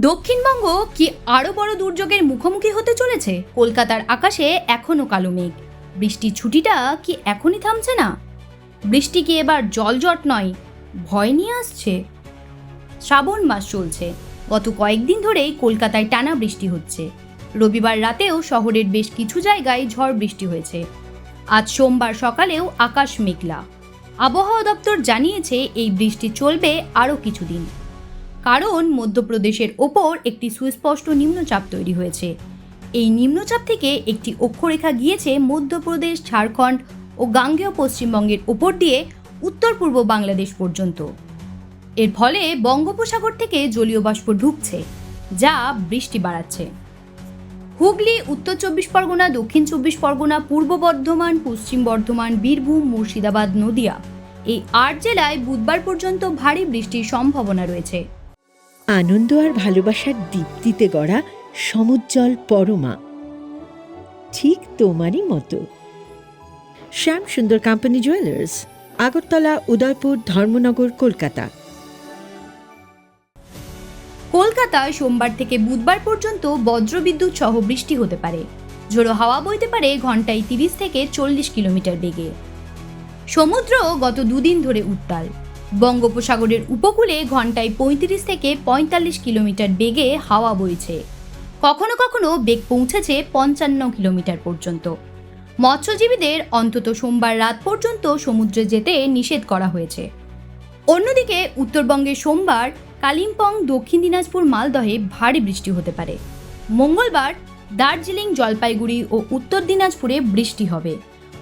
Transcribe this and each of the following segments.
দক্ষিণবঙ্গ কি আরও বড় দুর্যোগের মুখোমুখি হতে চলেছে? কলকাতার আকাশে এখনও কালো মেঘ। বৃষ্টির ছুটিটা কি এখনই থামছে না? বৃষ্টি কি এবার জলজট নয়, ভয় নিয়ে আসছে? শ্রাবণ মাস চলছে। গত কয়েকদিন ধরেই কলকাতায় টানা বৃষ্টি হচ্ছে। রবিবার রাতেও শহরের বেশ কিছু জায়গায় ঝড় বৃষ্টি হয়েছে। আজ সোমবার সকালেও আকাশ মেঘলা। আবহাওয়া দপ্তর জানিয়েছে এই বৃষ্টি চলবে আরও কিছুদিন। কারণ মধ্যপ্রদেশের ওপর একটি সুস্পষ্ট নিম্নচাপ তৈরি হয়েছে। এই নিম্নচাপ থেকে একটি অক্ষরেখা গিয়েছে মধ্যপ্রদেশ, ঝাড়খণ্ড ও গাঙ্গেয় পশ্চিমবঙ্গের ওপর দিয়ে উত্তর পূর্ব বাংলাদেশ পর্যন্ত। এর ফলে বঙ্গোপসাগর থেকে জলীয় বাষ্প ঢুকছে, যা বৃষ্টি বাড়াচ্ছে। হুগলি, উত্তর চব্বিশ পরগনা, দক্ষিণ চব্বিশ পরগনা, পূর্ব বর্ধমান, পশ্চিম বর্ধমান, বীরভূম, মুর্শিদাবাদ, নদিয়া। এই আট জেলায় বুধবার পর্যন্ত ভারী বৃষ্টির সম্ভাবনা রয়েছে। আনন্দ আর ভালোবাসার দীপ্তিতে গড়া সমুজ্জ্বল পরমা। ঠিক তোমারই মতো। Shyam Sundar company jewellers Agartala, Udaipur, Dharmanagar, Kolkata. কলকাতায় সোমবার থেকে বুধবার পর্যন্ত বজ্রবিদ্যুৎ সহ বৃষ্টি হতে পারে। ঝোড়ো হাওয়া বইতে পারে ঘন্টায় তিরিশ থেকে চল্লিশ কিলোমিটার বেগে। সমুদ্র গত দুদিন ধরে উত্তাল। বঙ্গোপসাগরের উপকূলে ঘন্টায় পঁয়ত্রিশ থেকে পঁয়তাল্লিশ কিলোমিটার বেগে হাওয়া বইছে। কখনো কখনো বেগ পৌঁছেছে পঞ্চান্ন কিলোমিটার পর্যন্ত। মৎস্যজীবীদের অন্তত সোমবার রাত পর্যন্ত সমুদ্রে যেতে নিষেধ করা হয়েছে। অন্যদিকে, উত্তরবঙ্গে সোমবার কালিম্পং, দক্ষিণ দিনাজপুর, মালদহে ভারী বৃষ্টি হতে পারে। মঙ্গলবার দার্জিলিং, জলপাইগুড়ি ও উত্তর দিনাজপুরে বৃষ্টি হবে।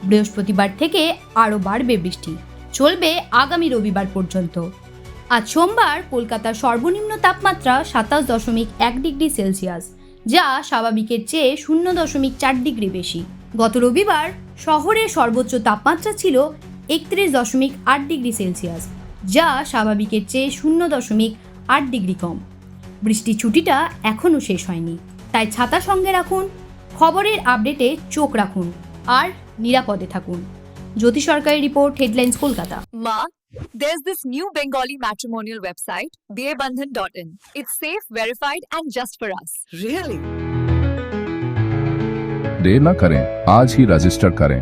বৃহস্পতিবার থেকে আরও বাড়বে বৃষ্টি। চলবে আগামী রবিবার পর্যন্ত। আজ সোমবার কলকাতার সর্বনিম্ন তাপমাত্রা সাতাশ দশমিক এক ডিগ্রি সেলসিয়াস, যা স্বাভাবিকের চেয়ে শূন্য দশমিক চার ডিগ্রি বেশি। গত রবিবার শহরের সর্বোচ্চ তাপমাত্রা ছিল একত্রিশ দশমিক আট ডিগ্রি সেলসিয়াস, যা স্বাভাবিকের চেয়ে শূন্য দশমিক আট ডিগ্রি কম। বৃষ্টির ছুটিটা এখনও শেষ হয়নি, তাই ছাতা সঙ্গে রাখুন, খবরের আপডেটে চোখ রাখুন আর নিরাপদে থাকুন। জ্যোতি সরকারি report headlines Kolkata Ma, there's this new Bengali matrimonial website, dearbandhan.in. It's safe, verified, and just for us. Really? देर न करें आज ही रजिस्टर करें